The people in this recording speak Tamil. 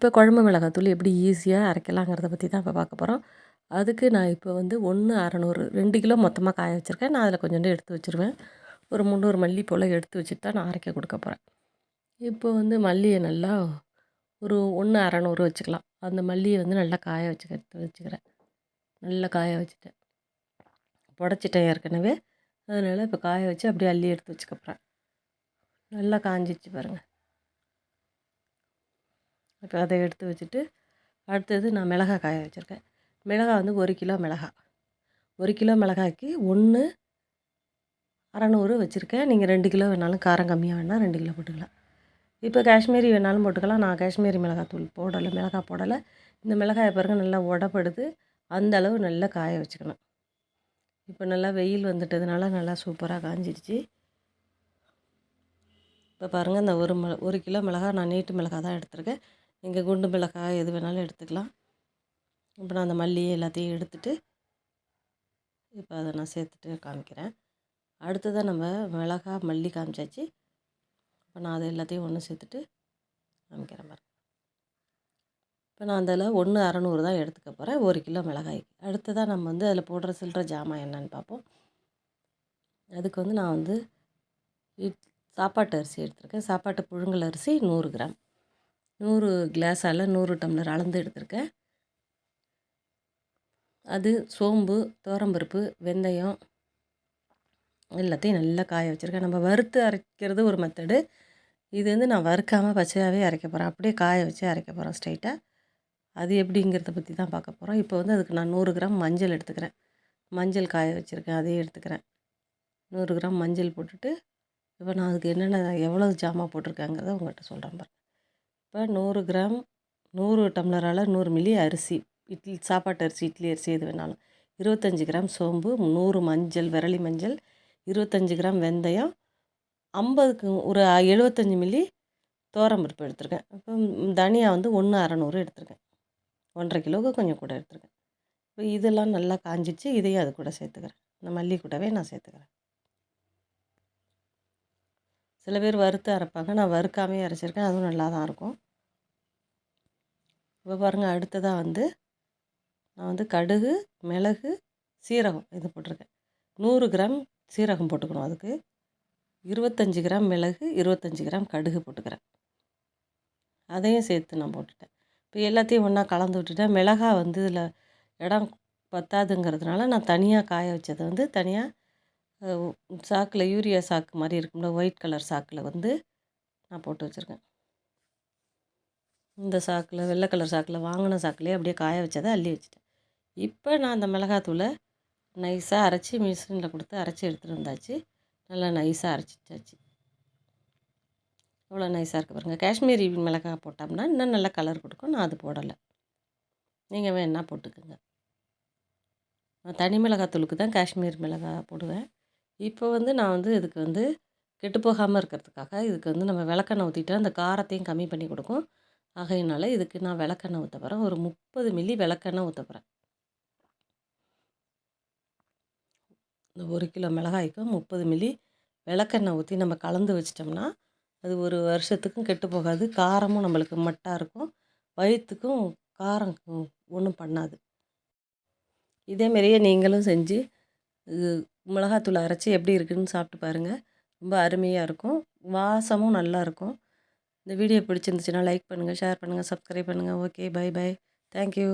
இப்போ குழம்பு மிளகாத்தூள் எப்படி ஈஸியாக அரைக்கலாங்கிறத பற்றி தான் இப்போ பார்க்க போகிறோம் அதுக்கு நான் இப்போ வந்து ஒன்று அறநூறு ரெண்டு கிலோ மொத்தமாக காய வச்சுருக்கேன். நான் அதில் கொஞ்சோண்டு எடுத்து வச்சுருவேன். ஒரு முந்நூறு மல்லி போல் எடுத்து வச்சுட்டு தான் நான் அரைக்க கொடுக்க போகிறேன் இப்போ வந்து மல்லியை நல்லா ஒரு ஒன்று அறநூறு வச்சுக்கலாம். அந்த மல்லியை வந்து நல்லா காய வச்சுக்க எடுத்து வச்சுக்கிறேன். நல்லா காய வச்சுட்டேன் புடச்சிட்டேன் ஏற்கனவே. அதனால் இப்போ காய வச்சு அப்படியே அள்ளி எடுத்து வச்சுக்க போகிறேன் நல்லா காஞ்சிச்சு பாருங்கள் இப்போ அதை எடுத்து வச்சுட்டு அடுத்தது நான் மிளகாய் காய வச்சுருக்கேன். மிளகாய் வந்து ஒரு கிலோ மிளகாய் ஒரு கிலோ மிளகாய்க்கு ஒன்று அறநூறு வச்சுருக்கேன். நீங்கள் ரெண்டு கிலோ வேணாலும் காரம் கம்மியாக வேணால் ரெண்டு கிலோ போட்டுக்கலாம். இப்போ காஷ்மீரி வேணாலும் போட்டுக்கலாம். நான் காஷ்மீரி மிளகாய் தூள் போடலை மிளகாய் போடலை. இந்த மிளகாயை பிறகு நல்லா உடப்படுது. அந்த அளவு நல்லா காய வச்சுக்கணும். இப்போ நல்லா வெயில் வந்துட்டதுனால நல்லா சூப்பராக காஞ்சிடுச்சு. இப்போ பாருங்கள் இந்த ஒரு மிள ஒரு கிலோ மிளகாய் நான் நீட்டு மிளகாய் தான் எடுத்திருக்கேன். நீங்கள் குண்டு மிளகாய் எது வேணாலும் எடுத்துக்கலாம். இப்போ நான் அந்த மல்லி எல்லாத்தையும் எடுத்துகிட்டு இப்போ அதை நான் சேர்த்துட்டு காமிக்கிறேன். அடுத்ததாக நம்ம மிளகா மல்லி காமிச்சாச்சு. இப்போ நான் அதை எல்லாத்தையும் ஒன்று சேர்த்துட்டு காமிக்கிறேன் பாருங்க. இப்போ நான் அதில் ஒன்று அறநூறு தான் எடுத்துக்க போகிறேன் ஒரு கிலோ மிளகாய்க்கு. அடுத்ததாக நம்ம வந்து அதில் போடுற சில்லற ஜாமான் என்னன்னு பார்ப்போம் அதுக்கு வந்து நான் வந்து சாப்பாட்டு அரிசி எடுத்திருக்கேன். சாப்பாட்டு புழுங்கல் அரிசி நூறு கிராம். நூறு கிளாஸால் நூறு டம்ளர் அளந்து எடுத்திருக்கேன். அது சோம்பு துவரம்பருப்பு வெந்தயம் எல்லாத்தையும் நல்லா காய வச்சுருக்கேன். நம்ம வறுத்து அரைக்கிறது ஒரு மெத்தடு இது வந்து நான் வறுக்காமல் பச்சையாகவே அரைக்க போகிறேன் அப்படியே காய வச்சு அரைக்க போகிறேன் ஸ்ட்ரைட்டாக அது எப்படிங்கிறத பற்றி தான் பார்க்க போகிறோம் இப்போ வந்து அதுக்கு நான் நூறு கிராம் மஞ்சள் எடுத்துக்கிறேன். மஞ்சள் காய வச்சுருக்கேன். அதையும் எடுத்துக்கிறேன். நூறு கிராம் மஞ்சள் போட்டுட்டு இப்போ நான் அதுக்கு என்னென்ன எவ்வளோ ஜாமான் போட்டிருக்கேங்கிறத உங்கள்கிட்ட சொல்கிறேன் பாருங்க. இப்போ நூறு கிராம் நூறு டம்ளரால் நூறு மில்லி அரிசி இட்லி சாப்பாட்டு அரிசி இட்லி அரிசி எது வேணாலும். இருபத்தஞ்சி கிராம் சோம்பு நூறு மஞ்சள் விரலி மஞ்சள் இருபத்தஞ்சி கிராம் வெந்தயம் ஐம்பதுக்கு ஒரு எழுபத்தஞ்சி மில்லி தோரம்பருப்பு எடுத்திருக்கேன். இப்போ தனியா வந்து ஒன்று அறநூறு எடுத்திருக்கேன். ஒன்றரை கிலோவுக்கு கொஞ்சம் கூட எடுத்திருக்கேன். இப்போ இதெல்லாம் நல்லா காஞ்சிச்சு இதையும் அது கூட சேர்த்துக்கிறேன். இந்த மல்லி கூடவே நான் சேர்த்துக்கிறேன். சில பேர் வறுத்து அரைப்பாங்க. நான் வறுக்காமே அரைச்சிருக்கேன். அதுவும் நல்லா தான் இருக்கும். இப்போ பாருங்கள் அடுத்ததாக வந்து நான் வந்து கடுகு மிளகு சீரகம் இது போட்டிருக்கேன். நூறு கிராம் சீரகம் போட்டுக்கணும் அதுக்கு. இருபத்தஞ்சி கிராம் மிளகு இருபத்தஞ்சி கிராம் கடுகு போட்டுக்கிறேன். அதையும் சேர்த்து நான் போட்டுட்டேன். இப்போ எல்லாத்தையும் ஒன்றா கலந்து விட்டுட்டேன். மிளகா வந்து இதில் இடம் பத்தாதுங்கிறதுனால நான் தனியாக காய வச்சதை வந்து தனியாக சாக்கில் யூரியா சாக்கு மாதிரி இருக்கும்ல ஒயிட் கலர் சாக்கில் வந்து நான் போட்டு வச்சுருக்கேன். இந்த சாக்கில் வெள்ளை கலர் சாக்கில் வாங்கின சாக்கிலே அப்படியே காய வச்சதை அள்ளி வச்சுட்டேன். இப்போ நான் அந்த மிளகாத்தூளை நைஸாக அரைச்சி மிஷினில் கொடுத்து அரைச்சி எடுத்துகிட்டு வந்தாச்சு. நல்லா நைஸாக அரைச்சிச்சாச்சு இவ்வளோ நைஸாக இருக்குது பாருங்கள் காஷ்மீரி மிளகாய் போட்டோம்னா இன்னும் நல்லா கலர் கொடுக்கும். நான் அது போடலை. நீங்கள் வேணால் போட்டுக்குங்க. நான் தனி மிளகாத்தூளுக்கு தான் காஷ்மீர் மிளகாய் போடுவேன். இப்போ வந்து நான் வந்து இதுக்கு வந்து கெட்டு போகாமல் இருக்கிறதுக்காக இதுக்கு வந்து நம்ம விளக்கெண்ணெய் ஊற்றிட்டா அந்த காரத்தையும் கம்மி பண்ணி கொடுக்கும். ஆகையினால இதுக்கு நான் விளக்கெண்ணெய் ஊற்ற போகிறேன் ஒரு முப்பது மில்லி விளக்கெண்ணெய் ஊற்ற போகிறேன் இந்த ஒரு கிலோ மிளகாய்க்கும் முப்பது மில்லி விளக்கெண்ணெய் ஊற்றி நம்ம கலந்து வச்சிட்டோம்னா அது ஒரு வருஷத்துக்கும் கெட்டு போகாது. காரமும் நம்மளுக்கு மட்டாக இருக்கும். வயிற்றுக்கும் காரம் ஒன்றும் பண்ணாது. இதேமாரியே நீங்களும் செஞ்சு மிளகாத்தூள் அரைச்சி எப்படி இருக்குதுன்னு சாப்பிட்டு பாருங்கள் ரொம்ப அருமையாக இருக்கும். வாசமும் நல்லா இருக்கும். இந்த வீடியோ பிடிச்சிருந்துச்சின்னா லைக் பண்ணுங்கள் ஷேர் பண்ணுங்கள் சப்ஸ்கிரைப் பண்ணுங்கள் okay bye bye thank you